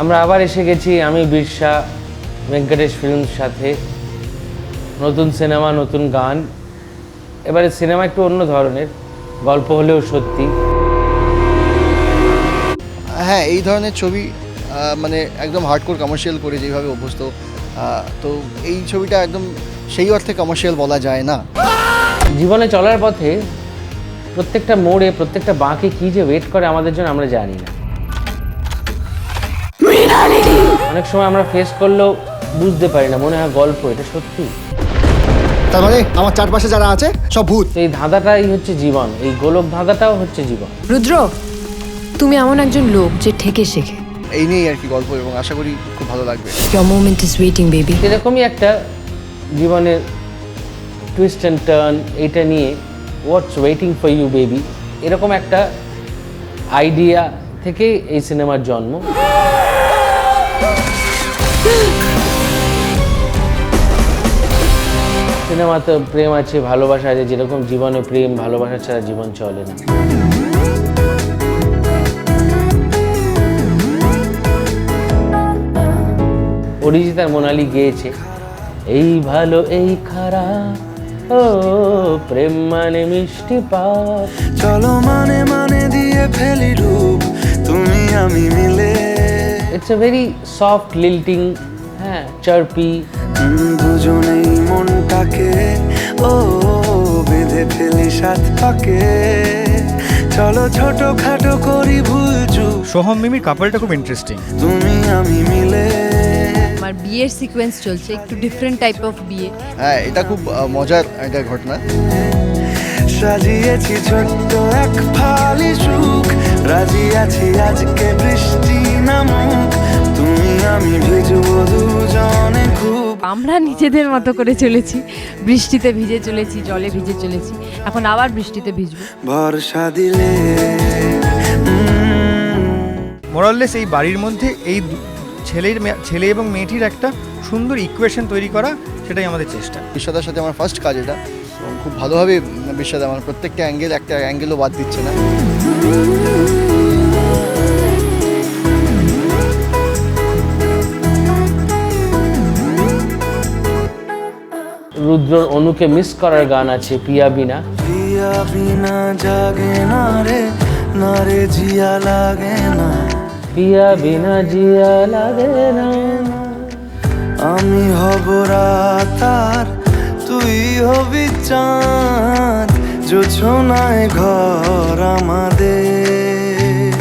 আমরা আবার এসে গেছি আমি বিরসা ভেঙ্কটেশ ফিল্মস সাথে। নতুন সিনেমা নতুন গান। এবারে সিনেমা একটু অন্য ধরনের গল্প হলেও সত্যি। হ্যাঁ এই ধরনের ছবি মানে একদম হার্ডকোর কমার্শিয়াল করে যেভাবে অভ্যস্ত তো এই ছবিটা একদম সেই অর্থে কমার্শিয়াল বলা যায় না। জীবনে চলার পথে প্রত্যেকটা মোড়ে প্রত্যেকটা বাঁকে কী যে ওয়েট করে আমাদের জন্য আমরা জানি না। অনেক সময় আমরা ফেস করলেও বুঝতে পারি না মনে হয় গল্প এটা সত্যি? তার মানে আমার চারপাশে যারা আছে সব ভূত। এই ধাঁধাটাই হচ্ছে জীবন এই গোলক ধাঁধাটাও হচ্ছে জীবন। রুদ্র তুমি এমন একজন লোক যে ঠেকে শেখে। এই নিয়েই আর কি গল্প এবং আশা করি খুব ভালো লাগবে। Your moment is waiting baby এরকমই একটা জীবনের টুইস্ট অ্যান্ড টার্ন এটা নিয়ে what's waiting for you baby এরকম একটা আইডিয়া থেকে এই সিনেমার জন্ম। সিনেমাতে প্রেম আছে ভালোবাসা আছে যেরকম জীবনে প্রেম ভালোবাসা ছাড়া জীবন চলে না। অরিজিৎ আর মোনালি গেয়েছে এই ভালো এই খারাপ ও প্রেম মানে মিষ্টি পাপ। চলো মানে মানে দিয়ে ফেলি রূপ তুমি আমি মিলে। It's a very soft lilting হ্যাঁ চার্পি। দুজনেই মনটাকে ও বেঁধে ফেলি সাত পাকে। চলো ছোট খাটো করি ভুল চুপ সোহম মিমির কাপলটা খুব ইন্টারেস্টিং তুমি আমি মিলে। আমার বিয়ের সিকোয়েন্স চলছে একটু ডিফারেন্ট টাইপ অফ বিয়ে। হ্যাঁ এটা খুব মজার একটা ঘটনা। সাজিয়েছি ছোট্ট এক ফালি সুখ রাজি আছি আজকে বৃষ্টি নামুক। আমরা নিজেদের মতো করে চলেছি। বৃষ্টিতে ভিজে চলেছি জলে ভিজে চলেছি। এখন আবার বৃষ্টিতে ভিজবো। বর্ষা দিলে মোরাললেস এই বাড়ির মধ্যে এই ছেলের ছেলে এবং মেয়েটির একটা সুন্দর ইকুয়েশন তৈরি করা সেটাই আমাদের চেষ্টা। বিশ্বদার সাথে আমার ফার্স্ট কাজ এটা। খুব ভালোভাবে বিশ্বদ আমার প্রত্যেকটা অ্যাঙ্গেল একটা অ্যাঙ্গেলও বাদ দিচ্ছে না। রুদ্র অনুকে মিস করার গান আছে পিয়া বিনা। প্রিয়া বিনা জাগে না রে না রে জিয়া লাগে না। পিয়া বিনা জিয়া লাগে না। আমি হব রাতার তুই হবি চাঁদ জোছনায় ঘর আমাদের।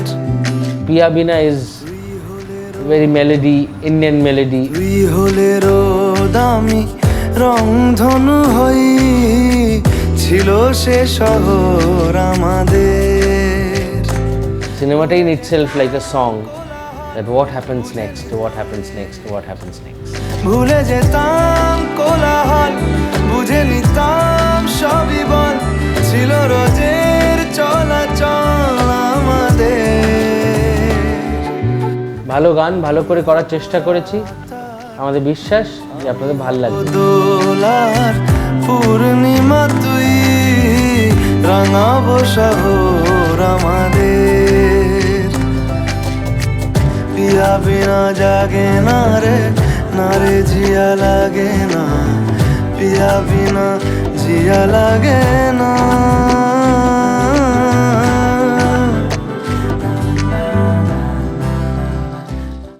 Piya Bina is very melody Indian melody তুই হলে রোদ আমি রংধনু হই ছিল সে শহর আমাদের। সিনেমাটাই in itself like a song that what happens next what happens next what happens next ভুলে যেতাম কোলাহল বুঝে নিতাম সবই বল ছিল রোজের চলাচল আমাদের। ভালো গান ভালো করে করার চেষ্টা করেছি। আমাদের বিশ্বাস যে আপনাদের ভালো লাগবে। পূর্ণিমা তুই রাঙাবো শহর আমাদের পিয়া বিনা জাগে না রে না রে জিয়া লাগে না। পিয়া বিনা জিয়া লাগে না।